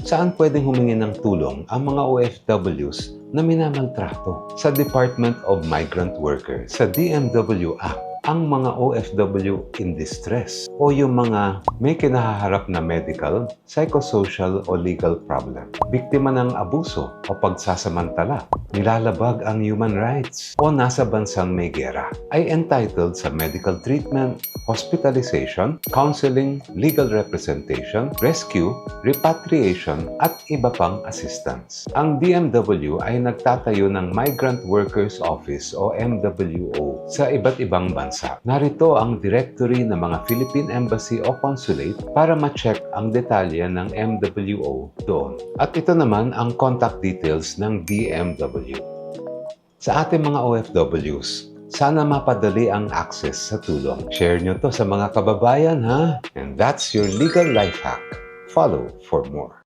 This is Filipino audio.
Saan pwedeng humingi ng tulong ang mga OFWs na minamaltrato? Sa Department of Migrant Workers, sa DMW Act, ang mga OFW in distress o yung mga may kinahaharap na medical, psychosocial o legal problem, biktima ng abuso o pagsasamantala, nilalabag ang human rights o nasa bansang may gera, ay entitled sa medical treatment, hospitalization, counseling, legal representation, rescue, repatriation at iba pang assistance. Ang DMW ay nagtatayo ng Migrant Workers Office o MWO sa iba't ibang bansa. Narito ang directory ng mga Philippine Embassy o Consulate para ma-check ang detalye ng MWO doon. At ito naman ang contact details ng DMW. Sa ating mga OFWs, sana mapadali ang access sa tulong. Share nyo to sa mga kababayan ha? And that's your legal life hack. Follow for more.